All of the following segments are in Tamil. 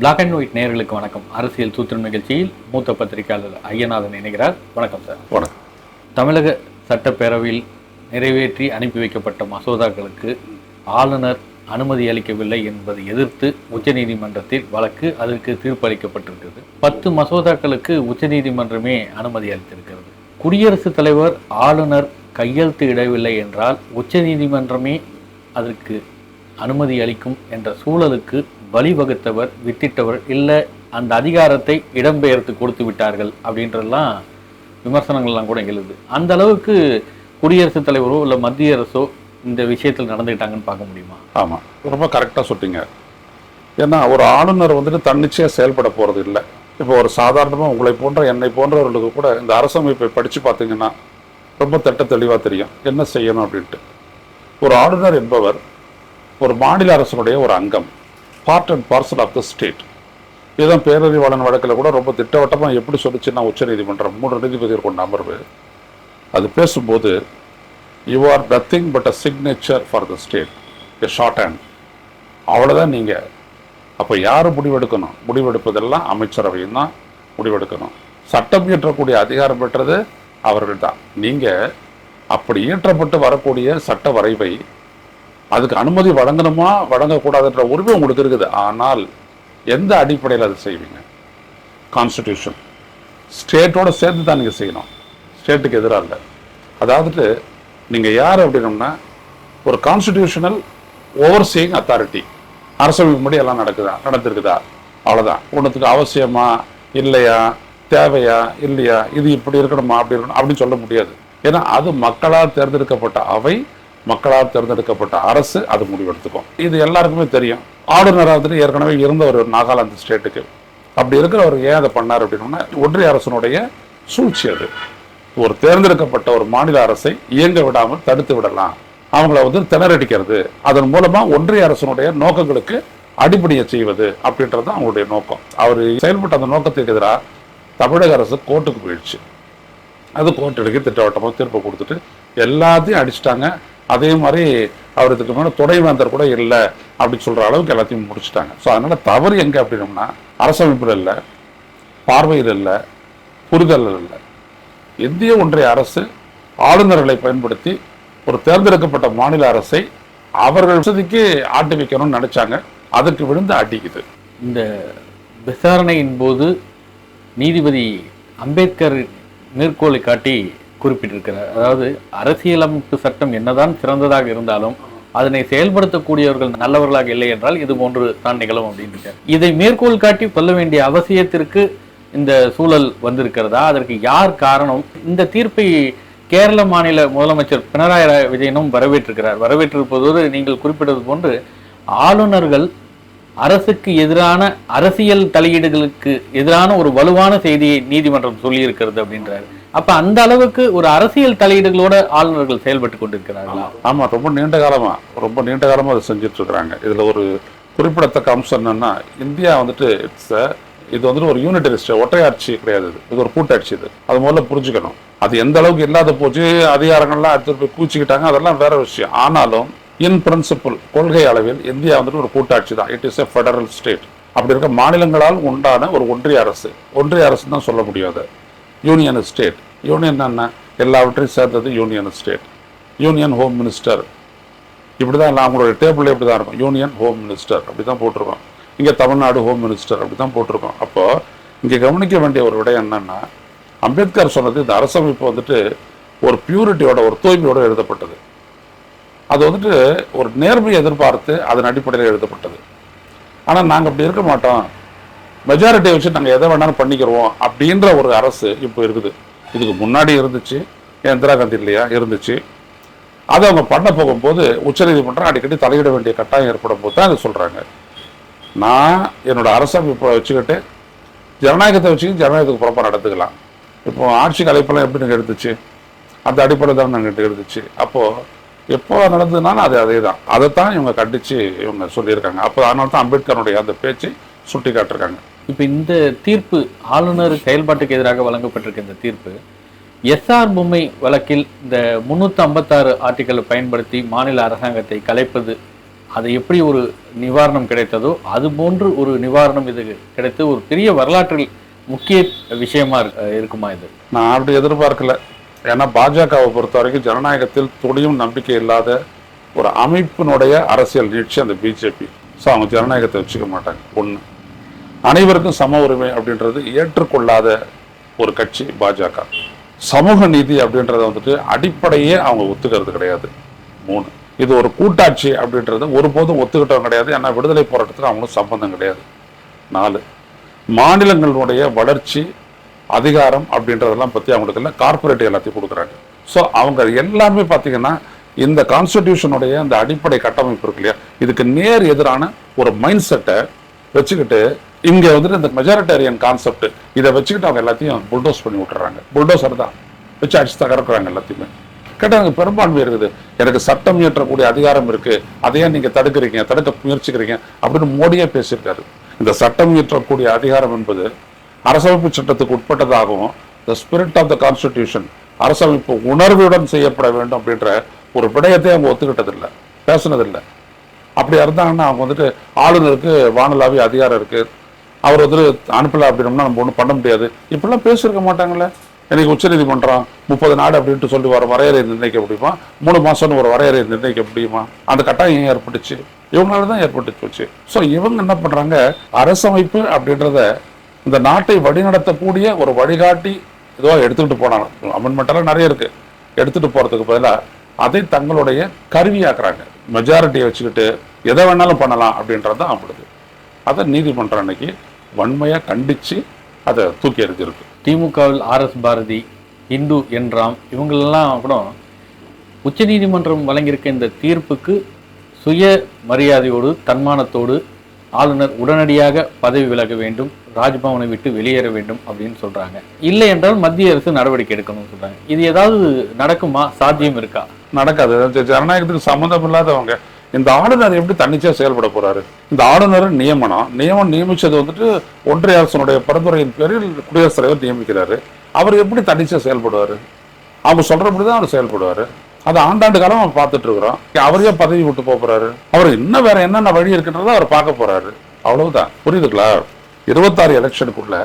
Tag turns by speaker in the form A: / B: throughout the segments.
A: பிளாக் அண்ட் ஒயிட் நேயர்களுக்கு வணக்கம். அரசியல் சூத்திரம் நிகழ்ச்சியில் மூத்த பத்திரிகையாளர் ஐயநாதன் இணைகிறார். வணக்கம் சார்.
B: வணக்கம்.
A: தமிழக சட்டப்பேரவையில் நிறைவேற்றி அனுப்பி வைக்கப்பட்ட மசோதாக்களுக்கு ஆளுநர் அனுமதி அளிக்கவில்லை என்பதை எதிர்த்து உச்சநீதிமன்றத்தில் வழக்கு அதற்கு தீர்ப்பளிக்கப்பட்டிருக்கிறது. பத்து மசோதாக்களுக்கு உச்சநீதிமன்றமே அனுமதி அளித்திருக்கிறது. குடியரசுத் தலைவர் ஆளுநர் கையெழுத்து இடவில்லை என்றால் உச்சநீதிமன்றமே அதற்கு அனுமதி அளிக்கும் என்ற சூழலுக்கு வழிவகுத்தவர் வித்திட்டவர் இல்லை அந்த அதிகாரத்தை இடம்பெயர்த்து கொடுத்து விட்டார்கள் அப்படின்றதெல்லாம் விமர்சனங்கள்லாம் கூட எழுது அந்த அளவுக்கு குடியரசுத் தலைவரோ இல்லை மத்திய அரசோ இந்த விஷயத்தில் நடந்துக்கிட்டாங்கன்னு பார்க்க முடியுமா?
B: ஆமாம் ரொம்ப கரெக்டாக சொல்லிட்டீங்க ஏன்னா ஒரு ஆளுநர் வந்துட்டு தன்னிச்சையாக செயல்பட போகிறது இல்லை. இப்போ ஒரு சாதாரணமாக உங்களை போன்ற என்னை போன்றவர்களுக்கு கூட இந்த அரசமைப்பை படித்து பார்த்தீங்கன்னா ரொம்ப திட்ட தெளிவாக தெரியும். என்ன செய்யணும் அப்படின்ட்டு. ஒரு ஆளுநர் என்பவர் ஒரு மாநில அரசனுடைய ஒரு அங்கம். Part and parcel of the state இதுதான் பேரறிவாளன் வழக்கில் கூட ரொம்ப திட்டவட்டமாக எப்படி சொல்லிச்சுன்னா உச்சநீதிமன்றம் மூன்று நீதிபதிகள் கொண்ட அமர்வு. அது பேசும்போது you are nothing but a signature for the state a shorthand அவ்வளோதான் நீங்கள் அப்போ யார் முடிவெடுக்கணும்? முடிவெடுப்பதெல்லாம் அமைச்சரவையும் தான் முடிவெடுக்கணும். சட்டம் இயற்றக்கூடிய அதிகாரம் பெற்றது அவர்கள் தான். நீங்கள் அப்படி இயற்றப்பட்டு வரக்கூடிய சட்ட வரைவை அதுக்கு அனுமதி வழங்கணுமா? வழங்கக்கூடாதுன்ற உரிமை உங்களுக்கு இருக்குது. ஆனால் எந்த அடிப்படையில் அதை செய்வீங்க? கான்ஸ்டிடியூஷன் ஸ்டேட்டோட சேர்ந்து தான் நீங்கள் செய்யணும். ஸ்டேட்டுக்கு எதிராக இல்லை. அதாவது நீங்கள் யார் அப்படின்னோம்னா ஒரு கான்ஸ்டிடியூஷனல் ஓவர்சீயிங் அத்தாரிட்டி அரசமைப்பு முடி எல்லாம் நடக்குதா? நடந்திருக்குதா? அவ்வளோதான் ஒன்றுத்துக்கு அவசியமா? இல்லையா? தேவையா? இல்லையா? இது இப்படி இருக்கணுமா? அப்படி இருக்கணும் அப்படின்னு சொல்ல முடியாது. ஏன்னா அது மக்களால் தேர்ந்தெடுக்கப்பட்ட அவை மக்களால் தேர்ந்தெடுக்கப்பட்ட அரசு அது முடிவெடுத்துக்கும் இது எல்லாருக்குமே தெரியும். ஆளுநராக ஏற்கனவே இருந்த ஒரு நாகாலாந்து ஸ்டேட்டுக்கு. அப்படி இருக்கிறவர் ஏன் அதை பண்ணார் அப்படின்னா ஒன்றிய அரசனுடைய சூழ்ச்சி அது. ஒரு தேர்ந்தெடுக்கப்பட்ட ஒரு மாநில அரசை இயங்க விடாமல் தடுத்து விடலாம். அவங்கள வந்து திணறடிக்கிறது. அதன் மூலமா ஒன்றிய அரசனுடைய நோக்கங்களுக்கு அடிப்படையை செய்வது அப்படின்றது அவங்களுடைய நோக்கம். அவர் செயல்பட்ட அந்த நோக்கத்துக்கு எதிராக தமிழக அரசு கோர்ட்டுக்கு போயிடுச்சு. அது கோர்ட் எடுக்க திட்டவட்டமாக தீர்ப்பு கொடுத்துட்டு எல்லாத்தையும் அடிச்சிட்டாங்க. அதே மாதிரி அவர் இதுக்கு மேலே துணைவேந்தர் கூட இல்லை அப்படின்னு சொல்கிற அளவுக்கு எல்லாத்தையும் முடிச்சிட்டாங்க. ஸோ அதனால் தவறு எங்கே அப்படின்னோம்னா அரசமைப்பில் இல்லை பார்வையில் இல்லை புரிதல் இல்லை. இந்திய ஒன்றிய அரசு ஆளுநர்களை பயன்படுத்தி ஒரு தேர்ந்தெடுக்கப்பட்ட மாநில அரசை அவர்கள் வசதிக்கு ஆட்டி வைக்கணும்னு நினைச்சாங்க. அதற்கு விழுந்து அடிக்குது.
A: இந்த விசாரணையின் போது நீதிபதி அம்பேத்கர் மேற்கோளை காட்டி குறிப்பிட்டிருக்கிறார். அதாவது அரசியலமைப்பு சட்டம் என்னதான் சிறந்ததாக இருந்தாலும் அதனை செயல்படுத்தக்கூடியவர்கள் நல்லவர்களாக இல்லை என்றால் இது போன்று தான் நிகழும் அப்படின்னு இதை மேற்கோள் காட்டி சொல்ல வேண்டிய அவசியத்திற்கு இந்த சூழல் வந்திருக்கிறதா? அதற்கு யார் காரணம்? இந்த தீர்ப்பை கேரள மாநில முதலமைச்சர் பினராயி விஜயனும் வரவேற்றிருக்கிறார். வரவேற்றிருப்பதோடு நீங்கள் குறிப்பிட்டது போன்று ஆளுநர்கள் அரசுக்கு எதிரான அரசியல் தலையீடுகளுக்கு எதிரான ஒரு வலுவான செய்தியை நீதிமன்றம் சொல்லியிருக்கிறது அப்படின்றாரு. அப்ப அந்த அளவுக்கு ஒரு அரசியல் தலையீடுகளோட ஆளுநர்கள் செயல்பட்டு கொண்டிருக்கிறார்களா?
B: ஆமா. ரொம்ப நீண்ட காலமா ரொம்ப நீண்ட காலமா அதை செஞ்சுட்டு இருக்கிறாங்க இதுல ஒரு குறிப்பிடத்தக்க அம்சம் என்னன்னா இந்தியா வந்துட்டு இட்ஸ் இது வந்துட்டு ஒரு யூனிட்டரி ஸ்டேட் ஒற்றையாட்சி கிடையாது இது. இது ஒரு கூட்டாட்சி இது. அது முதல்ல புரிஞ்சுக்கணும். அது எந்த அளவுக்கு இல்லாத போச்சு அதிகாரங்கள்லாம் எடுத்துட்டு போய் கூச்சிக்கிட்டாங்க அதெல்லாம் வேற விஷயம். ஆனாலும் இன் பிரின்சிபல் கொள்கை அளவில் இந்தியா வந்துட்டு ஒரு கூட்டாட்சி தான். It is a federal state அப்படி இருக்க மாநிலங்களால் உண்டான ஒரு ஒன்றிய அரசு. ஒன்றிய அரசு தான் சொல்ல முடியாது யூனியன் ஸ்டேட் யூனியன் என்ன? எல்லாவற்றையும் சேர்ந்தது union state union home minister இப்படி தான் எல்லாம் அவங்களுடைய டேபிளே இப்படி தான் இருக்கும். யூனியன் ஹோம் மினிஸ்டர் அப்படி தான் போட்டிருக்கோம். இங்கே தமிழ்நாடு ஹோம் மினிஸ்டர் அப்படி தான் போட்டிருக்கோம். அப்போது இங்கே கவனிக்க வேண்டிய ஒரு விடயம் என்னென்னா அம்பேத்கர் சொன்னது இந்த அரசமைப்பு வந்துட்டு ஒரு பியூரிட்டியோட ஒரு தூய்மையோட எழுதப்பட்டது. அது வந்துட்டு ஒரு நேர்மையை எதிர்பார்த்து அதன் அடிப்படையில் எழுதப்பட்டது. ஆனால் நாங்கள் அப்படி இருக்க மாட்டோம். மெஜாரிட்டியை வச்சு நாங்கள் எதை வேணாலும் பண்ணிக்கிறோம் அப்படின்ற ஒரு அரசு இப்போ இருக்குது. இதுக்கு முன்னாடி இருந்துச்சு இந்திரா காந்தி இல்லையா? இருந்துச்சு. அதை அவங்க பண்ண போகும்போது உச்சநீதிமன்றம் அடிக்கடி தலையிட வேண்டிய கட்டாயம் ஏற்படும் போது தான் அதை சொல்கிறாங்க நான் என்னோட அரசமைப்பை வச்சுக்கிட்டு ஜனநாயகத்தை வச்சு ஜனநாயகத்துக்கு புறப்பாக நடத்துக்கலாம் இப்போ ஆட்சி கலைப்பெல்லாம் எப்படி நீங்கள் எடுத்துச்சு? அந்த அடிப்படையில் தான் நாங்கள் எடுத்துச்சு அப்போது எப்போ நடந்ததுனாலும் அது அதே தான் அதைத்தான் இவங்க கண்டித்து இவங்க சொல்லியிருக்காங்க. அப்போ அதனால தான் அம்பேத்கருடைய அந்த பேச்சு சுட்டி காட்டிருக்காங்க.
A: இப்ப இந்த தீர்ப்பு ஆளுநர் செயல்பாட்டுக்கு எதிராக வழங்கப்பட்டிருக்க இந்த தீர்ப்பு எஸ்ஆர் பொம்மை வழக்கில் இந்த முன்னூத்தி ஐம்பத்தாறு ஆர்டிக்கலை பயன்படுத்தி மாநில அரசாங்கத்தை கலைப்பது அது எப்படி ஒரு நிவாரணம் கிடைத்ததோ அது போன்று ஒரு நிவாரணம் இது கிடைத்து ஒரு பெரிய வரலாற்றில் முக்கிய விஷயமா இருக்கு- இருக்குமா இது?
B: நான் அப்படி எதிர்பார்க்கல. ஏன்னா பாஜகவை பொறுத்த வரைக்கும் ஜனநாயகத்தில் துளியும் நம்பிக்கை இல்லாத ஒரு அமைப்பினுடைய அரசியல் நீட்சி அந்த பிஜேபி. ஸோ அவங்க ஜனநாயகத்தை வச்சுக்க மாட்டாங்க. ஒன்று அனைவருக்கும் சம உரிமை அப்படின்றது ஏற்றுக்கொள்ளாத ஒரு கட்சி பாஜக. சமூக நீதி அப்படின்றத வந்துட்டு அடிப்படையே அவங்க ஒத்துக்கிறது கிடையாது. மூணு இது ஒரு கூட்டாட்சி அப்படின்றது ஒருபோதும் ஒத்துக்கிட்டவங்க கிடையாது. ஏன்னா விடுதலை போராட்டத்துக்கு அவங்களும் சம்பந்தம் கிடையாது. நாலு மாநிலங்களுடைய வளர்ச்சி அதிகாரம் அப்படின்றதெல்லாம் பற்றி அவங்களுக்கு இல்லை. கார்ப்பரேட் எல்லாத்தையும் கொடுக்குறாங்க. ஸோ அவங்க எல்லாமே பார்த்தீங்கன்னா இந்த கான்ஸ்டிடியூஷனுடைய அந்த அடிப்படை கட்டமைப்பு இருக்கு இல்லையா? இதுக்கு நேர் எதிரான ஒரு மைண்ட் செட்டை வச்சுக்கிட்டு இங்க வந்துட்டு இந்த மெஜாரிட்டேரியன் கான்செப்ட் இதை வச்சுக்கிட்டு அவங்க எல்லாத்தையும் புல்டோஸ் பண்ணி விட்டுறாங்க. புல்டோசர் தான். வச்சு அடிச்சு தகர்க்கிறாங்க எல்லாத்தையுமே. கேட்டாங்க பெரும்பான்மை இருக்குது. எனக்கு சட்டம் இயற்றக்கூடிய அதிகாரம் இருக்கு. அதையே நீங்க தடுக்கிறீங்க தடுக்க முயற்சிக்கிறீங்க அப்படின்னு மோடியே பேசியிருக்காரு. இந்த சட்டம் இயற்றக்கூடிய அதிகாரம் என்பது அரசமைப்பு சட்டத்துக்கு உட்பட்டதாகவும் the spirit of the constitution அரசமைப்பு உணர்வுடன் செய்யப்பட வேண்டும் அப்படின்ற ஒரு விடயத்தை அவங்க ஒத்துக்கிட்டதில்லை. பேசுனதில்லை. அப்படி இருந்தாங்கன்னா அவங்க வந்துட்டு ஆளுநருக்கு வானலாவி அதிகாரம் இருக்கு. அவர் வந்துட்டு அனுப்பல அப்படின்னோம்னா நம்ம ஒன்றும் பண்ண முடியாது. இப்படிலாம் பேசியிருக்க மாட்டாங்களே எனக்கு உச்சநீதிமன்றம் முப்பது நாடு அப்படின்ட்டு சொல்லி வர வரையறை நிர்ணயிக்க முடியுமா? மூணு மாசம்னு ஒரு வரையறை நிர்ணயிக்க முடியுமா? அந்த கட்டாயம் ஏன் ஏற்பட்டுச்சு? இவங்களால தான் ஏற்பட்டுச்சு போச்சு. ஸோ இவங்க என்ன பண்றாங்க? அரசமைப்பு அப்படின்றத இந்த நாட்டை வழிநடத்தக்கூடிய ஒரு வழிகாட்டி இதுவாக எடுத்துக்கிட்டு போனாங்க. அமெண்ட்மெண்ட்டெல்லாம் நிறைய இருக்கு. எடுத்துட்டு போறதுக்கு பதிலாக அதை தங்களுடைய கருவியாக்குறாங்க. மெஜாரிட்டியை வச்சுக்கிட்டு எதை வேணாலும் பண்ணலாம் அப்படின்றது தான் அவங்களுக்கு அதை நீதிமன்றம் அன்னைக்கு வன்மையாக கண்டித்து அதை தூக்கி எறிஞ்சிருக்கு.
A: திமுகவில் ஆர்எஸ் பாரதி இந்து என்றாம் இவங்களெல்லாம் கூட உச்சநீதிமன்றம் வழங்கியிருக்க இந்த தீர்ப்புக்கு சுய மரியாதையோடு தன்மானத்தோடு ஆளுநர் உடனடியாக பதவி விலக வேண்டும் ராஜ்பவனை விட்டு வெளியேற வேண்டும் அப்படின்னு சொல்கிறாங்க இல்லை என்றால் மத்திய அரசு நடவடிக்கை எடுக்கணும்னு சொல்கிறாங்க இது ஏதாவது நடக்குமா? சாத்தியம் இருக்கா?
B: நடக்காது. ஜனநாயகத்துக்கு சம்மந்தம் இல்லாதவங்க இந்த ஆளுநர் எப்படி தன்னிச்சையா செயல்பட போறாரு? இந்த ஆளுநர் நியமனம் நியமனம் நியமிச்சது வந்துட்டு ஒன்றிய அரசனுடைய பரிந்துரையின் பேரில் குடியரசுத் தலைவர் நியமிக்கிறாரு. அவர் எப்படி தன்னிச்சையா செயல்படுவாரு? அவங்க சொல்றபடி தான் அவர் செயல்படுவாரு. அது ஆண்டாண்டு காலம் அவர் பார்த்துட்டு இருக்கிறோம் அவரே பதவி விட்டு போக போறாரு. அவர் இன்னும் வேற என்னென்ன வழி இருக்குன்றதை அவர் பார்க்க போறாரு. அவ்வளவுதான். புரியுதுங்களா? இருபத்தாறு எலெக்ஷனுக்குள்ள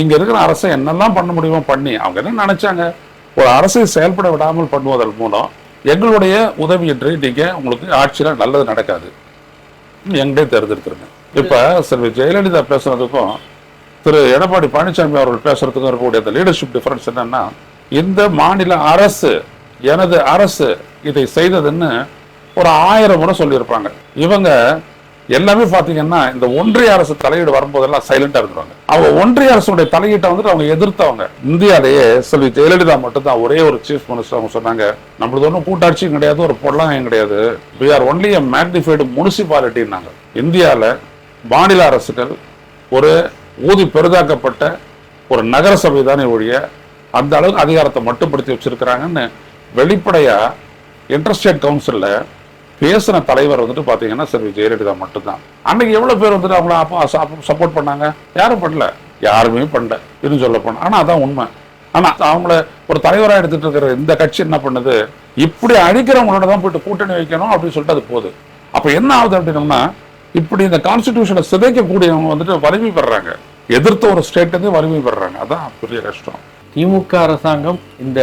B: இங்க இருக்கிற அரசை என்னெல்லாம் பண்ண முடியுமோ பண்ணி அவங்க என்ன நினைச்சாங்க? ஒரு அரசை செயல்பட விடாமல் பண்ணுவதன் மூலம் எங்களுடைய உதவியின்றி நீங்கள் உங்களுக்கு ஆட்சியில் நல்லது நடக்காது. எங்கிட்டே தேர்ந்தெடுத்துருங்க இப்போ செல்வி ஜெயலலிதா பேசுகிறதுக்கும் திரு எடப்பாடி பழனிசாமி அவர்கள் பேசுகிறதுக்கும் இருக்கக்கூடிய அந்த லீடர்ஷிப் டிஃபரன்ஸ் என்னன்னா இந்த மாநில அரசு எனது அரசு இதை செய்ததுன்னு ஒரு ஆயிரம் முறை சொல்லியிருப்பாங்க. இவங்க எல்லாமே பாத்தீங்கன்னா இந்த ஒன்றிய அரசு தலையீடு வரும்போதெல்லாம் சைலண்டா இருந்துருவாங்க. அவங்க ஒன்றிய அரசுடைய தலையீட்டை வந்துட்டு அவங்க எதிர்த்தவங்க. இந்தியாலேயே செல்வி ஜெயலலிதா மட்டும்தான் ஒரே ஒரு சீஃப் மினிஸ்டர் அவங்க சொன்னாங்க. நம்மளது ஒன்றும் கூட்டாட்சியும் கிடையாது ஒரு பொருளாதாரம் கிடையாது. We are only a magnified முனிசிபாலிட்டின்னாங்க இந்தியாவில் மாநில அரசுகள் ஒரு ஊதி பெரிதாக்கப்பட்ட ஒரு நகர சபை தானே ஒழிய அந்த அளவுக்கு அதிகாரத்தை மட்டுப்படுத்தி வச்சிருக்கிறாங்கன்னு வெளிப்படையா இன்டர்ஸ்டேட் கவுன்சிலில் பேசின தலைவர் வந்துட்டு பார்த்தீங்கன்னா செல்வி ஜெயலலிதா மட்டும்தான். அன்னைக்கு எவ்வளோ பேர் வந்துட்டு அவங்கள அப்போ சப்போர்ட் பண்ணாங்க? யாரும் பண்ணல. யாருமே பண்ணல. இன்னும் சொல்ல போனா. ஆனால் அதான் உண்மை. ஆனால் அவங்கள ஒரு தலைவராக எடுத்துட்டு இருக்கிற இந்த கட்சி என்ன பண்ணுது? இப்படி அழிக்கிறவங்களோட தான் போயிட்டு கூட்டணி வைக்கணும் அப்படின்னு சொல்லிட்டு அது போகுது. அப்போ என்ன ஆகுது அப்படின்னோம்னா இப்படி இந்த கான்ஸ்டிடியூஷனை சிதைக்கக்கூடியவங்க வந்துட்டு வலிமை பெறாங்க எதிர்த்த ஒரு ஸ்டேட்டுக்கு வலிமை பெறாங்க அதான் பெரிய கஷ்டம்.
A: திமுக அரசாங்கம் இந்த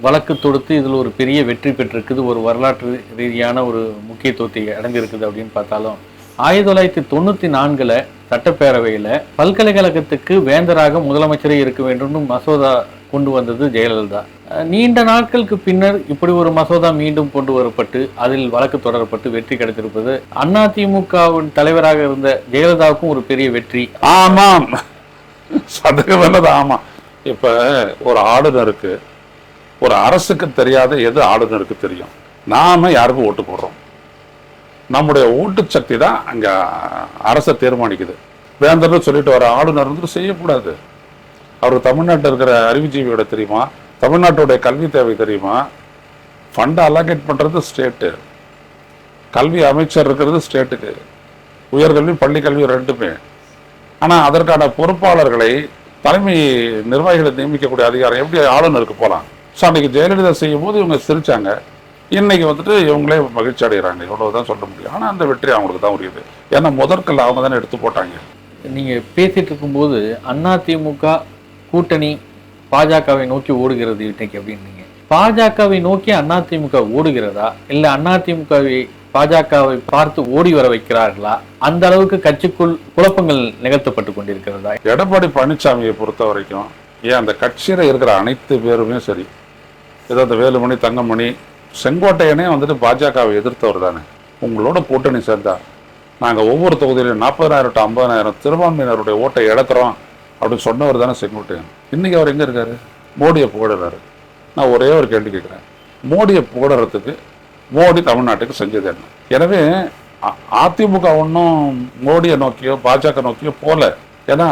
A: வழக்கு தொடுத்து இதில் ஒரு பெரிய வெற்றி பெற்றிருக்குது ஒரு வரலாற்று ரீதியான ஒரு முக்கியத்துவத்தை அடைஞ்சிருக்குது அப்படின்னு பார்த்தாலும் ஆயிரத்தி தொள்ளாயிரத்தி தொண்ணூற்றி நான்கில் சட்டப்பேரவையில் பல்கலைக்கழகத்துக்கு வேந்தராக முதலமைச்சரே இருக்க வேண்டும்னு மசோதா கொண்டு வந்தது ஜெயலலிதா. நீண்ட நாட்களுக்கு பின்னர் இப்படி ஒரு மசோதா மீண்டும் கொண்டு வரப்பட்டு அதில் வழக்கு தொடரப்பட்டு வெற்றி கிடைத்திருப்பது அண்ணா திமுகவின் தலைவராக இருந்த ஜெயலலிதாவுக்கும் ஒரு பெரிய வெற்றி.
B: ஆமாம். சந்தேகம் ஆமாம். இப்போ ஒரு ஆளுநருக்கு ஒரு அரசுக்கு தெரியாத எது ஆளுநருக்கு தெரியும்? நாம யாருக்கும் ஓட்டு போடுறோம்? நம்முடைய ஓட்டு சக்தி தான் அங்கே அரசை தீர்மானிக்குது. வேந்தர்னு சொல்லிட்டு வர ஆளுநர் வந்து செய்யக்கூடாது. அவர் தமிழ்நாட்டில் இருக்கிற அறிவுஜீவியோட தெரியுமா? தமிழ்நாட்டுடைய கல்வி தேவை தெரியுமா? ஃபண்டை அலோகேட் பண்ணுறது ஸ்டேட்டு கல்வி அமைச்சர் இருக்கிறது ஸ்டேட்டுக்கு உயர்கல்வி பள்ளி கல்வி ரெண்டுமே. ஆனால் அதற்கான பொறுப்பாளர்களை தலைமை நிர்வாகிகளை நியமிக்கக்கூடிய அதிகாரம் எப்படி ஆளுநருக்கு போகலாம் ஸோ அன்றைக்கி ஜெயலலிதா செய்யும் போது இவங்க சிரித்தாங்க இன்னைக்கு வந்துட்டு இவங்களே மகிழ்ச்சி அடைகிறாங்க இவ்வளவுதான் சொல்ல முடியும். ஆனால் அந்த வெற்றி அவங்களுக்கு தான் உரியது. ஏன்னா முதற்கல்ல அவங்க தானே எடுத்து போட்டாங்க.
A: நீங்கள் பேசிட்டு இருக்கும்போது அதிமுக கூட்டணி பாஜகவை நோக்கி ஓடுகிறது இன்னைக்கு அப்படின்னீங்க. பாஜகவை நோக்கி அதிமுக ஓடுகிறதா? இல்லை அதிமுகவை பாஜகவை பார்த்து ஓடி வர வைக்கிறார்களா? அந்த அளவுக்கு கட்சிக்குள் குழப்பங்கள் நிகழ்த்தப்பட்டு கொண்டிருக்கிறதா?
B: எடப்பாடி பழனிசாமியை பொறுத்த வரைக்கும் ஏன் அந்த கட்சியில் இருக்கிற அனைத்து பேருமே சரி. ஏதோ அந்த வேலுமணி தங்கமணி செங்கோட்டையனே வந்துட்டு பாஜகவை எதிர்த்தவர் தானே. உங்களோட கூட்டணி சேர்ந்தா நாங்கள் ஒவ்வொரு தொகுதியிலும் நாற்பதாயிரம் டு ஐம்பதாயிரம் திருவான்மையினருடைய ஓட்டை இழக்கிறோம் அப்படின்னு சொன்னவர் தானே செங்கோட்டையன். இன்னைக்கு அவர் எங்கே இருக்காரு? மோடியை புகழறாரு. நான் ஒரே ஒரு கேள்வி கேட்குறேன். மோடியை புகழறதுக்கு மோடி தமிழ்நாட்டுக்கு செஞ்சது என்ன? எனவே அதிமுக ஒன்றும் மோடியை நோக்கியோ பாஜக நோக்கியோ போல. ஏன்னா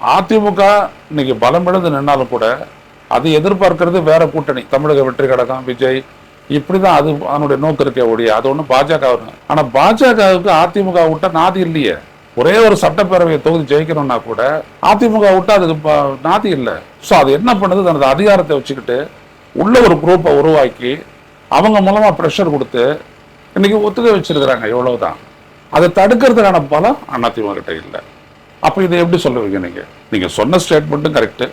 B: அதிமுக இன்னைக்கு பலம் இழந்து நின்னாலும் கூட அது எதிர்பார்க்கறது வேற கூட்டணி. தமிழக வெற்றி கழகம் விஜய் இப்படிதான் அது அதனுடைய நோக்கு இருக்கே ஒழிய அது ஒன்றும் பாஜக ஆனா பாஜகவுக்கு அதிமுக விட்டா நாதி இல்லையே. ஒரே ஒரு சட்டப்பேரவை தொகுதி ஜெயிக்கணும்னா கூட அதிமுக விட்டா அதுக்கு நாதி இல்லை. ஸோ அது என்ன பண்ணுது தனது அதிகாரத்தை வச்சுக்கிட்டு உள்ள ஒரு குரூப்பை உருவாக்கி அவங்க மூலமாக ப்ரெஷர் கொடுத்து இன்னைக்கு ஒத்துக்க வச்சிருக்கிறாங்க இவ்வளவுதான் அதை தடுக்கிறதுக்கான பலம் அதிமுக கிட்ட இல்லை. அப்போ இதை எப்படி சொல்லுவீங்க நீங்கள் நீங்கள் சொன்ன ஸ்டேட்மெண்ட்டும் கரெக்டு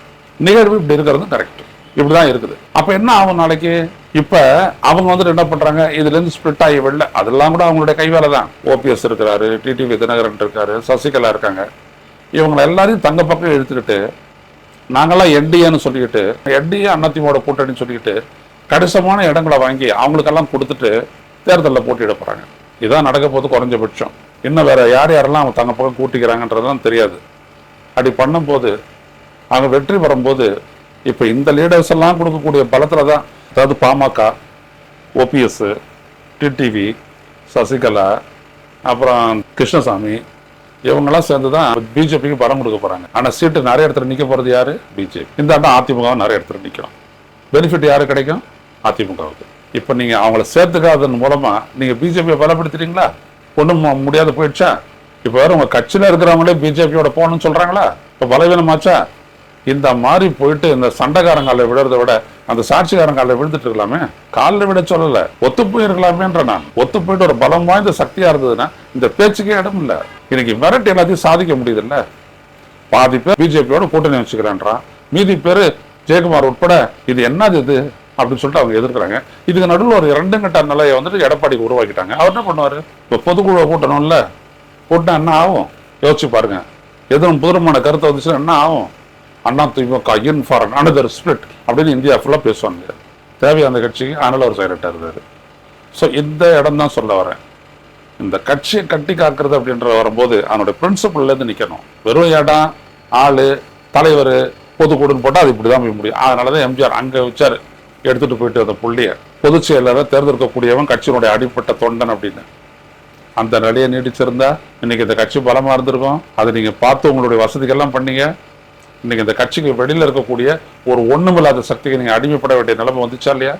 B: நிகழ்வு இப்படி இருக்கிறதும் கரெக்ட்டு இப்படி தான் இருக்குது. அப்போ என்ன ஆகும் நாளைக்கு? இப்போ அவங்க வந்துட்டு என்ன பண்றாங்க? இதுலேருந்து ஸ்பிளிட் ஆகி வெளில அதெல்லாம் கூட அவங்களுடைய கைவேலை தான் ஓபிஎஸ் இருக்கிறாரு டிடிவி தினகரன் இருக்காரு சசிகலா இருக்காங்க. இவங்களை எல்லாரையும் தங்க பக்கம் இழுத்துக்கிட்டு நாங்களாம் என்டிஏன்னு சொல்லிக்கிட்டு என்டிஏ அதிமுக கூட்டணின்னு சொல்லிக்கிட்டு கணிசமான இடங்களை வாங்கி அவங்களுக்கெல்லாம் கொடுத்துட்டு தேர்தலில் போட்டியிட போகிறாங்க இதான் நடக்க போது குறைஞ்சபட்சம். இன்னும் வேற யார் யாரெல்லாம் அவங்க தங்க பக்கம் கூட்டிக்கிறாங்கன்றதுலாம் தெரியாது. அப்படி பண்ணும்போது அவங்க வெற்றி பெறும்போது இப்போ இந்த லீடர்ஸ் எல்லாம் கொடுக்கக்கூடிய பலத்தில் தான் அதாவது பாமக ஓபிஎஸ் டிடிவி சசிகலா அப்புறம் கிருஷ்ணசாமி இவங்கெல்லாம் சேர்ந்து தான் பிஜேபிக்கு பலம் கொடுக்க போகிறாங்க ஆனால் சீட்டு நிறைய இடத்துல நிற்க போகிறது யார்? பிஜேபி இந்த ஆட்டம் அதிமுக நிறைய இடத்துல நிற்கும் பெனிஃபிட் யாரு கிடைக்கும்? அதிமுகவுக்கு. இப்போ நீங்க அவங்கள சேர்த்துக்காதன் மூலமா நீங்க பிஜேபியை பலப்படுத்துறீங்களா ஒன்றும் முடியாத போயிடுச்சா? இப்போ வேற உங்க கட்சியில இருக்கிறவங்களே பிஜேபியோட போகணும்னு சொல்றாங்களா? இப்போ பலவீனமாச்சா? இந்த மாதிரி போயிட்டு இந்த சண்டைக்காரங்கால விழுறத விட அந்த சாட்சிக்காரங்கால விழுந்துட்டு இருக்கலாமே? காலில் விட சொல்லல. ஒத்து போயிருக்கலாமேன்ற நான். ஒத்து போயிட்டு ஒரு பலம் வாய்ந்த சக்தியா இருந்ததுன்னா இந்த பேச்சுக்கே இடம் இல்ல. இன்னைக்கு மிரட்டு எல்லாத்தையும் சாதிக்க முடியுதுல்ல? பாதி பேர் பிஜேபியோட கூட்டணி வச்சுக்கிறேன்றான். மீதி பேர் ஜெயக்குமார் உட்பட இது என்னது இது? அப்படின்னு சொல்லிட்டு அவங்க எதிர்க்கிறாங்க. இதுக்கு நடுவில் ஒரு இரண்டு கட்ட நிலையை வந்துட்டு எடப்பாடிக்கு உருவாக்கிட்டாங்க. அவர் என்ன பண்ணுவார்? இப்போ பொதுக்குழுவை கூட்டணும்ல. கூட்டினா என்ன ஆகும்? யோசிச்சு பாருங்க. எதுவும் புதுரமான கருத்தை வந்துச்சுன்னா என்ன ஆகும்? Anna DMK in for another split அப்படின்னு இந்தியா ஃபுல்லாக பேசுவாங்க தேவையான அந்த கட்சிக்கு அதனால் ஒரு சைலண்டாக இருந்தார் ஸோ இந்த இடம் தான் சொல்ல வரேன். இந்த கட்சியை கட்டி காக்கிறது அப்படின்ற வரும்போது அதனுடைய பிரின்சிபல்லேருந்து நிற்கணும் வெறும் இடம் ஆள் தலைவர் பொதுக்கூடுன்னு போட்டால் அது இப்படி தான் போய் முடியும். அதனால தான் எம்ஜிஆர் அங்கே வச்சார். எடுத்துட்டு போயிட்டு அந்த புள்ளிய பொதுச் செயலரை தேர்ந்தெடுக்கக்கூடியவன் கட்சியினுடைய அடிப்பட்ட தொண்டன் அப்படின்னு. அந்த நிலையை நீடிச்சிருந்தா இன்னைக்கு இந்த கட்சி பலமா இருந்திருக்கும். அதை நீங்க பார்த்து உங்களுடைய வசதிகள்லாம் பண்ணீங்க. இன்னைக்கு இந்த கட்சிக்கு வெளியில இருக்கக்கூடிய ஒரு ஒன்றுமில்லாத சக்திக்கு நீங்க அடிமைப்பட வேண்டிய நிலைமை வந்துச்சா இல்லையா?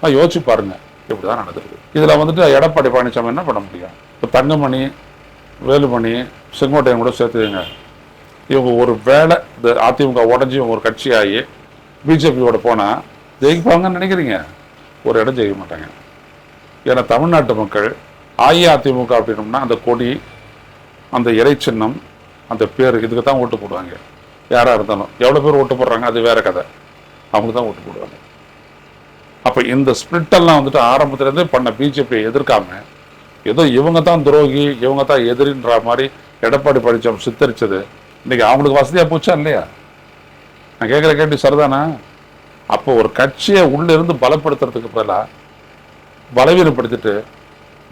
B: நான் யோசிச்சு பாருங்க. இப்படிதான் நடந்திருக்கு. இதுல வந்துட்டு எடப்பாடி பழனிசாமி என்ன பண்ண முடியும்? இப்போ தங்கமணி வேலுமணி செங்கோட்டையன் கூட சேர்த்துக்கங்க. இவங்க ஒரு வேளை இந்த அதிமுக உடஞ்சி இவங்க ஒரு கட்சியாகி பிஜேபியோட போனால் ஜெயிப்பாங்கன்னு நினைக்கிறீங்க? ஒரு இடம் ஜெயிக்க மாட்டாங்க. ஏன்னா தமிழ்நாட்டு மக்கள் அஇஅதிமுக அப்படின்னம்னா அந்த கொடி அந்த இறை சின்னம் அந்த பேர் இதுக்கு தான் ஓட்டு போடுவாங்க. யாராக இருந்தாலும். எவ்வளோ பேர் ஓட்டு போடுறாங்க? அது வேற கதை. அவங்க தான் ஓட்டு போடுவாங்க. அப்போ இந்த ஸ்பிரிட்டெல்லாம் வந்துட்டு ஆரம்பத்துலேருந்தே பண்ண பிஜேபியை எதிர்க்காம ஏதோ இவங்க தான் துரோகி இவங்க தான் எதிரின்ற மாதிரி எடப்பாடி பழனிசாமி சித்தரித்தது இன்றைக்கி அவங்களுக்கு வசதியாக போச்சா இல்லையா? நான் கேட்குற கேள்வி சரிதானா? அப்போ ஒரு கட்சியை உள்ளிருந்து பலப்படுத்துறதுக்கு பதிலாக பலவீனப்படுத்திட்டு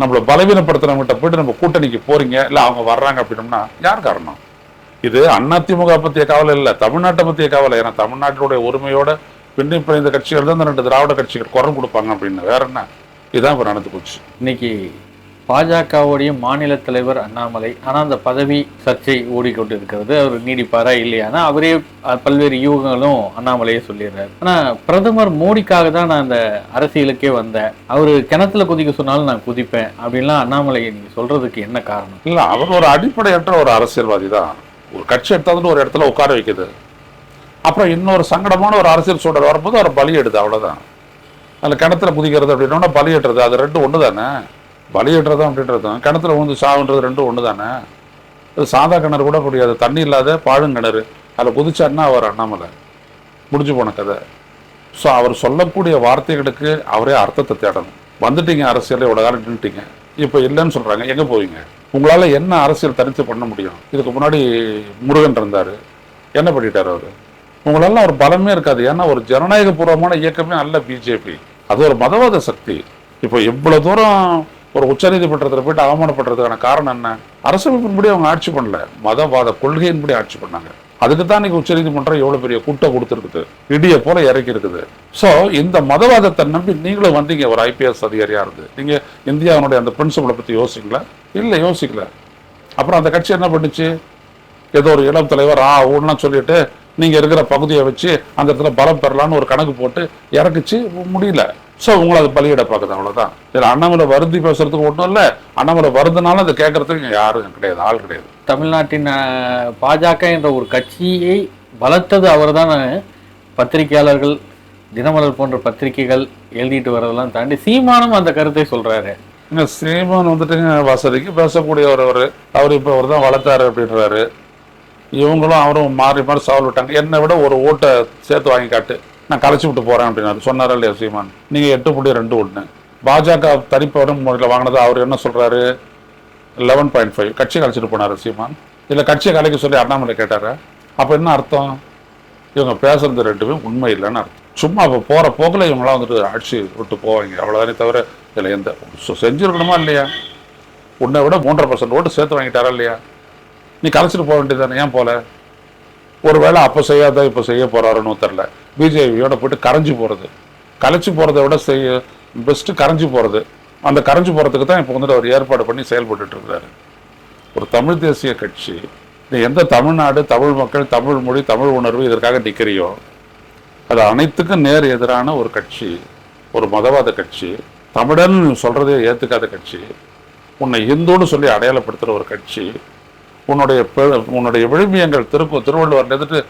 B: நம்மளை பலவீனப்படுத்துறவங்ககிட்ட போயிட்டு நம்ம கூட்டணிக்கு போறீங்க இல்லை அவங்க வர்றாங்க அப்படின்னம்னா யார் காரணம்? இது அதிமுக பற்றிய கவலை இல்லை தமிழ்நாட்டை பற்றிய கவலை. ஏன்னா தமிழ்நாட்டினுடைய உரிமையோட பின்னி பிணைந்த கட்சிகள் தான் இந்த ரெண்டு திராவிட கட்சிகள் குரல் கொடுப்பாங்க அப்படின்னு. வேற என்ன? இதுதான் இப்போ நடந்து போச்சு.
A: இன்னைக்கு பாஜகவுடைய மாநில தலைவர் அண்ணாமலை ஆனால் அந்த பதவி சர்ச்சை ஓடிக்கொண்டு இருக்கிறது அவர் நீடிப்பாரா இல்லையானா அவரே பல்வேறு யூகங்களும் அண்ணாமலையே சொல்லிடுறாரு. ஆனால் பிரதமர் மோடிக்காக தான் நான் அந்த அரசியலுக்கே வந்தேன். அவர் கிணத்துல குதிக்க சொன்னாலும் நான் குதிப்பேன் அப்படின்லாம் அண்ணாமலை நீங்க சொல்றதுக்கு என்ன காரணம்?
B: இல்லை அவர் ஒரு அடிப்படையற்ற ஒரு அரசியல்வாதி தான். ஒரு கட்சி எடுத்தாந்து ஒரு இடத்துல உட்கார வைக்குது. அப்புறம் இன்னொரு சங்கடமான ஒரு அரசியல் சூழல் வரும்போது அவர் பலியிடுது அவ்வளோதான் அதில் கிணத்துல குதிக்கிறது அப்படின்னா பலியிடுறது அது ரெண்டும் ஒன்று தானே பலியிடுறது அப்படின்றதும் கிணத்துல வந்து சாவுன்றது ரெண்டும் ஒன்று தானே இது சாதா கிணறு கூட முடியாது. தண்ணி இல்லாத பாழும் கிணறு. அதில் குதிச்சாருன்னா அவர் அண்ணாமலை. முடிஞ்சு போன கதை. ஸோ அவர் சொல்லக்கூடிய வார்த்தைகளுக்கு அவரே அர்த்தத்தை தேடணும். வந்துட்டீங்க அரசியலில் இவ்வளோ காலம் நின்றுட்டீங்க இப்போ இல்லைன்னு சொல்கிறாங்க எங்கே போவீங்க? உங்களால் என்ன அரசியல் தனித்து பண்ண முடியும்? இதுக்கு முன்னாடி முருகன் இருந்தார். என்ன பண்ணிட்டார் அவர்? உங்களால் ஒரு பலமே இருக்காது. ஏன்னா ஒரு ஜனநாயகபூர்வமான இயக்கமே அல்ல பிஜேபி. அது ஒரு மதவாத சக்தி. இப்போ எவ்வளோ தூரம் ஒரு உச்சநீதிமன்றத்தில் போயிட்டு அவமானப்படுறதுக்கான காரணம் என்ன? அரசமைப்பின்படி அவங்க ஆட்சி பண்ணல. மதவாத கொள்கையின்படி ஆட்சி பண்ணாங்க. அதுக்கு தான் இன்னைக்கு உச்சநீதிமன்றம் எவ்வளவு பெரிய கூட்டம் கொடுத்துருக்குது. இடிய போல இறக்கி இருக்குது. ஸோ இந்த மதவாதத்தை நம்பி நீங்களும் வந்தீங்க. ஒரு ஐபிஎஸ் அதிகாரியா இருந்து. நீங்க இந்தியாவினுடைய அந்த பிரின்சிபலை பத்தி யோசிக்கல? இல்லை யோசிக்கல. அப்புறம் அந்த கட்சி என்ன பண்ணுச்சு? ஏதோ ஒரு இளம் தலைவர் ஆ ஊன்லாம் சொல்லிட்டு நீங்க இருக்கிற பகுதியை வச்சு அந்த இடத்துல பலம் பெறலாம்னு ஒரு கணக்கு போட்டு இறக்குச்சு. முடியல. ஸோ உங்களை அது பலியிட பார்க்குது. அவ்வளவுதான். இதில் அண்ணாமலை வருந்தி பேசுறதுக்கு ஒன்றும் இல்லை. அண்ணாமலை வருதுனாலும் அதை கேட்கறதுக்கு யாரும் கிடையாது. ஆள் கிடையாது.
A: தமிழ்நாட்டின் பாஜக என்ற ஒரு கட்சியை வளர்த்தது அவர்தான். பத்திரிகையாளர்கள் தினமலர் போன்ற பத்திரிகைகள் எழுதிட்டு வரதெல்லாம் தாண்டி சீமானும் அந்த கருத்தை சொல்றாரு.
B: இங்க சீமான் வந்துட்டுங்க வசதிக்கு பேசக்கூடிய ஒருவர் அவர் இப்போ அவர் தான் வளர்த்தாரு அப்படின்றாரு. இவங்களும் அவரும் மாறி மாறி சவால் விட்டாங்க. என்னை விட ஒரு ஓட்டை சேர்த்து வாங்கி காட்டு. நான் கலைச்சி விட்டு போகிறேன் அப்படின்னாரு. சொன்னாரா இல்லையா சீமான்? நீங்கள் எட்டு புள்ளி ரெண்டு ஒன்று பாஜக தனிப்பவரும் முறையில் வாங்கினது அவர் என்ன சொல்கிறாரு லெவன் பாயிண்ட் ஃபைவ் கட்சி கலைச்சிட்டு போனாரு சீமான்? இல்லை கட்சியை கலைக்க சொல்லி அண்ணாமலை கேட்டார்? அப்போ என்ன அர்த்தம்? இவங்க பேசுறது ரெண்டுமே உண்மை இல்லைன்னு அர்த்தம். சும்மா இப்போ போகிற போக்கில் இவங்களாம் வந்துட்டு அடிச்சு விட்டு போவாங்க. அவ்வளோதானே தவிர இதில் எந்த செஞ்சுருக்கணுமா இல்லையா? உன்னை விட மூன்றரை பர்சன்ட் ஓட்டு சேர்த்து வாங்கிட்டாரா இல்லையா? நீ கலைச்சிட்டு போக வேண்டியதானே ஏன் போல? ஒருவேளை அப்போ செய்யாத இப்போ செய்ய போறாருன்னு தெரில பிஜேபியோட போயிட்டு கரைஞ்சி போகிறது கலைச்சி போகிறத விட செய்ய பெஸ்ட்டு கரைஞ்சி போகிறது அந்த கரைஞ்சு போகிறதுக்கு தான் இப்போ வந்துட்டு அவர் ஏற்பாடு பண்ணி செயல்பட்டுட்டு இருக்கிறாரு ஒரு தமிழ் தேசிய கட்சி நீ எந்த தமிழ்நாடு தமிழ் மக்கள் தமிழ் மொழி தமிழ் உணர்வு இதற்காக நிற்கிறியோ அது அனைத்துக்கும் நேர் எதிரான ஒரு கட்சி ஒரு மதவாத கட்சி தமிழன் சொல்கிறதே ஏற்றுக்காத கட்சி உன்னை இந்துன்னு சொல்லி அடையாளப்படுத்துகிற ஒரு கட்சி உன்னுடைய உன்னுடைய விழுமியங்கள் திருக்கு திருவள்ளுவர் எதிர்த்து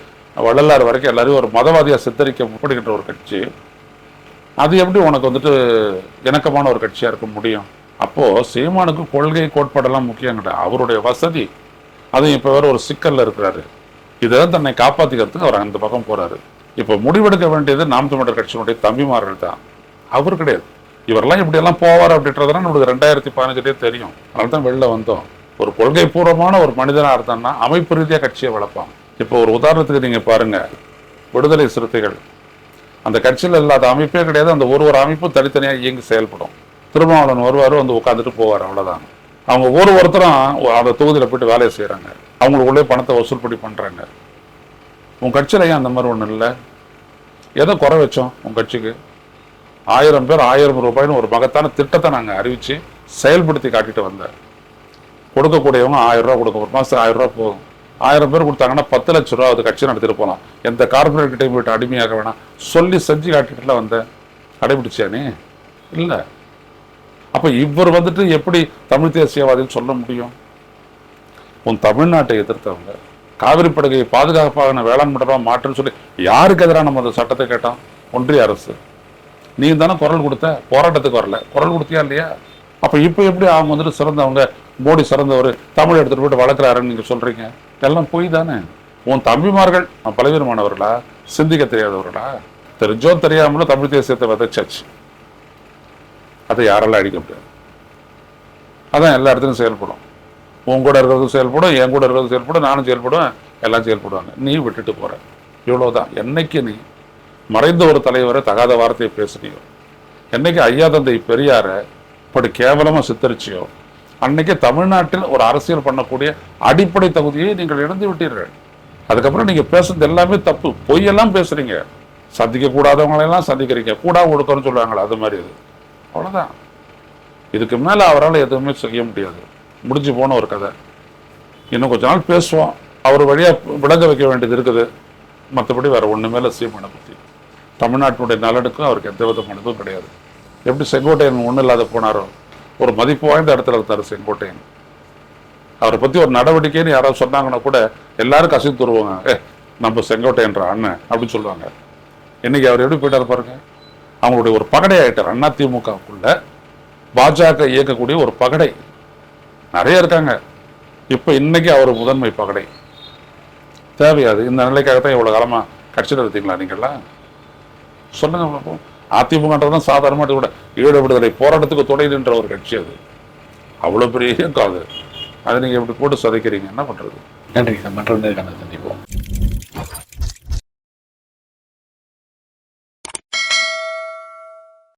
B: வள்ளலார் வரைக்கும் எல்லாரையும் ஒரு மதவாதியாக சித்தரிக்க முற்படுகின்ற ஒரு கட்சி. அது எப்படி உனக்கு வந்துட்டு இணக்கமான ஒரு கட்சியாக இருக்க முடியும்? அப்போது சீமானுக்கு கொள்கை கோட்பாடெல்லாம் முக்கியம் கிடையாது. அவருடைய வசதி. அதுவும் இப்போ வேறு ஒரு சிக்கலில் இருக்கிறாரு. இதை தன்னை காப்பாற்றிக்கிறதுக்கு அவர் அந்த பக்கம் போகிறாரு இப்போ முடிவெடுக்க வேண்டியது நாம் தமிழர் கட்சியினுடைய தம்பிமார்கள் தான். அவர் கிடையாது. இவரெல்லாம் இப்படி எல்லாம் போவார் அப்படின்றதெல்லாம் நம்மளுக்கு ரெண்டாயிரத்தி பதினஞ்சுலேயே தெரியும். அதனால தான் வெளில வந்தோம். ஒரு கொள்கை பூர்வமான ஒரு மனிதனாக இருந்தான்னா அமைப்பு ரீதியாக கட்சியை வளர்ப்பான் இப்போ ஒரு உதாரணத்துக்கு நீங்கள் பாருங்கள் விடுதலை சிறுத்தைகள். அந்த கட்சியில் இல்லாத அமைப்பே கிடையாது. அந்த ஒரு ஒரு அமைப்பும் தனித்தனியாக இயங்கி செயல்படும். திருமாவளவன் வருவார் வந்து உட்காந்துட்டு போவார் அவ்வளோதான் அவங்க ஒரு ஒருத்தரும் அந்த தொகுதியில் போயிட்டு வேலையை செய்கிறாங்க அவங்களுக்குள்ளே பணத்தை வசூல் பண்ணி பண்ணுறாங்க உன் கட்சியில் ஏன் அந்த மாதிரி ஒன்றும் இல்லை? எதை குறை வச்சோம் உன் கட்சிக்கு? ஆயிரம் பேர் ஆயிரம் ரூபாய்னு ஒரு மகத்தான திட்டத்தை நாங்கள் அறிவித்து செயல்படுத்தி காட்டிட்டு வந்தேன் கொடுக்கக்கூடியவங்க ஆயிரம் ரூபாய் கொடுக்க ஒரு மாசம் ஆயிரம் ரூபா போதும். ஆயிரம் பேர் கொடுத்தாங்கன்னா பத்து லட்ச ரூபா அது கட்சி நடத்திட்டு போகலாம். எந்த கார்பரேட் கிட்டே போயிட்டு அடிமையாக வேணாம். சொல்லி செஞ்சு காட்டிட்டுல வந்தேன் கடைபிடிச்சியா நீ? இல்லை. அப்ப இவர் வந்துட்டு எப்படி தமிழ் தேசியவாதின்னு சொல்ல முடியும்? உன் தமிழ்நாட்டை எதிர்த்தவங்க காவிரி படுகையை பாதுகாப்பாக வேளாண் மண்டலமா மாற்றுன்னு சொல்லி யாருக்கு எதிராக நம்ம அந்த சட்டத்தை கேட்டோம்? ஒன்றிய அரசு. நீ தானே குரல் கொடுத்த? போராட்டத்துக்கு வரல. குரல் கொடுத்தியா இல்லையா? அப்ப இப்ப எப்படி அவங்க வந்துட்டு சிறந்தவங்க மோடி சிறந்தவர் தமிழ் எடுத்துட்டு போயிட்டு வளர்க்குறாருன்னு நீங்க சொல்றீங்க. எல்லாம் பொய் தானே? உன் தம்பிமார்கள் பலவீனமானவர்களா? சிந்திக்க தெரியாதவர்களா? தெரிஞ்சோ தெரியாமலும் தமிழ் தேசியத்தை விதைச்சாச்சு. அதை யாரெல்லாம் அடிக்க முடியாது. அதான் எல்லா இடத்துலையும் செயல்படும். உன் கூட இருக்கிறது செயல்படும் என் கூட இருக்கிறது செயல்படும் நானும் செயல்படுவேன் எல்லாம் செயல்படுவாங்க. நீ விட்டுட்டு போற. இவ்வளவுதான். என்னைக்கு நீ மறைந்த ஒரு தலைவரை தகாத வார்த்தையை பேசுனியோ? என்னைக்கு ஐயா தந்தை பெரியார இப்படி கேவலமா சித்தரிச்சியோ? அன்னைக்கு தமிழ்நாட்டில் ஒரு அரசியல் பண்ணக்கூடிய அடிப்படை தகுதியை நீங்கள் இழந்து விட்டீர்கள். அதுக்கப்புறம் நீங்க பேசுறது எல்லாமே தப்பு. பொய்யெல்லாம் பேசுறீங்க. சந்திக்க கூடாதவங்களெல்லாம் சந்திக்கிறீங்க. கூடா ஒடுக்கணும்னு சொல்லுவாங்களே அது மாதிரி இது. அவ்வளவுதான். இதுக்கு மேல அவரால் எதுவுமே செய்ய முடியாது. முடிஞ்சு போன ஒரு கதை. இன்னும் கொஞ்ச நாள் பேசுவோம். அவர் வழியா விளங்க வைக்க வேண்டியது இருக்குது. மற்றபடி வேற ஒண்ணுமே இல்லை சீமானை பத்தி. தமிழ்நாட்டினுடைய நலனுக்கும் அவருக்கு எந்த விதமான இதுவும் கிடையாது. எப்படி செங்கோட்டையன் ஒன்றும் இல்லாத போனாரோ ஒரு மதிப்பு வாய்ந்த இடத்துல இருக்கார் செங்கோட்டையன் அவரை பத்தி ஒரு நடவடிக்கைன்னு யாராவது சொன்னாங்கன்னா கூட எல்லாரும் கசிந்து தருவாங்க. ஏ நம்ம செங்கோட்டையன்ற அண்ணன் அப்படின்னு சொல்லுவாங்க. இன்னைக்கு அவர் எப்படி போயிட்டார் பாருங்க. அவங்களுடைய ஒரு பகடை ஆகிட்டார். அண்ணா திமுகவுக்குள்ள பாஜக இயக்கக்கூடிய ஒரு பகடை. நிறைய இருக்காங்க. இப்போ இன்னைக்கு அவர் முதன்மை பகடை. தேவையாது. இந்த நிலைக்காகத்தான் இவ்வளோ காலமாக கட்சியில் இருந்தீங்களா நீங்கள்லாம் சொல்லுங்க பார்ப்போம் அதிமுகன்றதான் சாதாரணமாக கூட ஈடுபடுதலை விடுதலை போராட்டத்துக்கு துணை நின்ற ஒரு கட்சி அது. அவ்வளோ பெரிய காது. அதை நீங்கள் இப்படி போட்டு சதைக்கிறீங்க என்ன பண்ணுறது
A: நன்றி சார். மற்றொரு நேர்காணல் சந்திப்போம்.